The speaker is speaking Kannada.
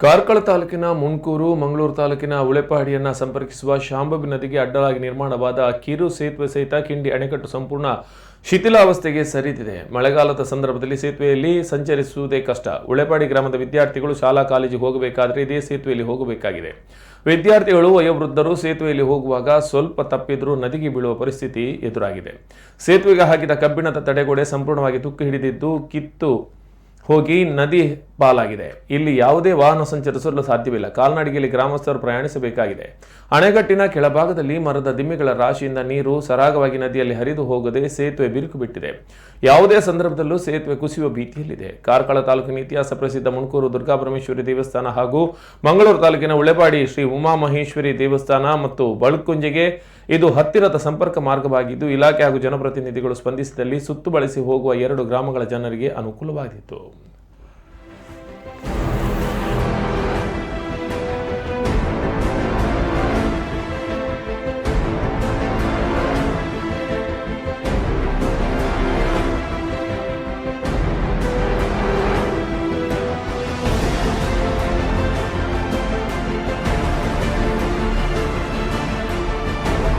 ಕಾರ್ಕಳ ತಾಲೂಕಿನ ಮುಣ್ಕೂರು ಮಂಗಳೂರು ತಾಲೂಕಿನ ಉಳೆಪಾಡಿಯನ್ನ ಸಂಪರ್ಕಿಸುವ ಶಾಂಬಬಿ ನದಿಗೆ ಅಡ್ಡಲಾಗಿ ನಿರ್ಮಾಣವಾದ ಕಿರು ಸೇತುವೆ ಸಹಿತ ಕಿಂಡಿ ಅಣೆಕಟ್ಟು ಸಂಪೂರ್ಣ ಶಿಥಿಲಾವಸ್ಥೆಗೆ ಸರಿದಿದೆ. ಮಳೆಗಾಲದ ಸಂದರ್ಭದಲ್ಲಿ ಸೇತುವೆಯಲ್ಲಿ ಸಂಚರಿಸುವುದೇ ಕಷ್ಟ. ಉಳೆಪಾಡಿ ಗ್ರಾಮದ ವಿದ್ಯಾರ್ಥಿಗಳು ಶಾಲಾ ಕಾಲೇಜಿಗೆ ಹೋಗಬೇಕಾದರೆ ಇದೇ ಸೇತುವೆಯಲ್ಲಿ ಹೋಗಬೇಕಾಗಿದೆ. ವಿದ್ಯಾರ್ಥಿಗಳು, ವಯೋವೃದ್ಧರು ಸೇತುವೆಯಲ್ಲಿ ಹೋಗುವಾಗ ಸ್ವಲ್ಪ ತಪ್ಪಿದ್ರೂ ನದಿಗೆ ಬೀಳುವ ಪರಿಸ್ಥಿತಿ ಎದುರಾಗಿದೆ. ಸೇತುವೆಗೆ ಹಾಕಿದ ಕಬ್ಬಿಣದ ತಡೆಗೋಡೆ ಸಂಪೂರ್ಣವಾಗಿ ತುಕ್ಕು ಹಿಡಿದಿದ್ದು ಕಿತ್ತು ಹೋಗಿ ನದಿ ಪಾಲಾಗಿದೆ. ಇಲ್ಲಿ ಯಾವುದೇ ವಾಹನ ಸಂಚರಿಸಲು ಸಾಧ್ಯವಿಲ್ಲ. ಕಾಲ್ನಡಿಗೆಯಲ್ಲಿ ಗ್ರಾಮಸ್ಥರು ಪ್ರಯಾಣಿಸಬೇಕಾಗಿದೆ. ಅಣೆಕಟ್ಟಿನ ಕೆಳಭಾಗದಲ್ಲಿ ಮರದ ದಿಮ್ಮಿಗಳ ರಾಶಿಯಿಂದ ನೀರು ಸರಾಗವಾಗಿ ನದಿಯಲ್ಲಿ ಹರಿದು ಹೋಗದೆ ಸೇತುವೆ ಬಿರುಕು ಬಿಟ್ಟಿದೆ. ಯಾವುದೇ ಸಂದರ್ಭದಲ್ಲೂ ಸೇತುವೆ ಕುಸಿಯುವ ಭೀತಿಯಲ್ಲಿದೆ. ಕಾರ್ಕಳ ತಾಲೂಕಿನ ಇತಿಹಾಸ ಪ್ರಸಿದ್ಧ ಮುಣಕೂರು ದುರ್ಗಾಪರಮೇಶ್ವರಿ ದೇವಸ್ಥಾನ ಹಾಗೂ ಮಂಗಳೂರು ತಾಲೂಕಿನ ಉಳೆಪಾಡಿ ಶ್ರೀ ಉಮಾಮಹೇಶ್ವರಿ ದೇವಸ್ಥಾನ ಮತ್ತು ಬಳುಕುಂಜೆಗೆ ಇದು ಹತ್ತಿರದ ಸಂಪರ್ಕ ಮಾರ್ಗವಾಗಿದ್ದು, ಇಲಾಖೆ ಹಾಗೂ ಜನಪ್ರತಿನಿಧಿಗಳು ಸ್ಪಂದಿಸಿದಲ್ಲಿ ಸುತ್ತು ಬಳಸಿ ಹೋಗುವ ಎರಡು ಗ್ರಾಮಗಳ ಜನರಿಗೆ ಅನುಕೂಲವಾಗಿತ್ತು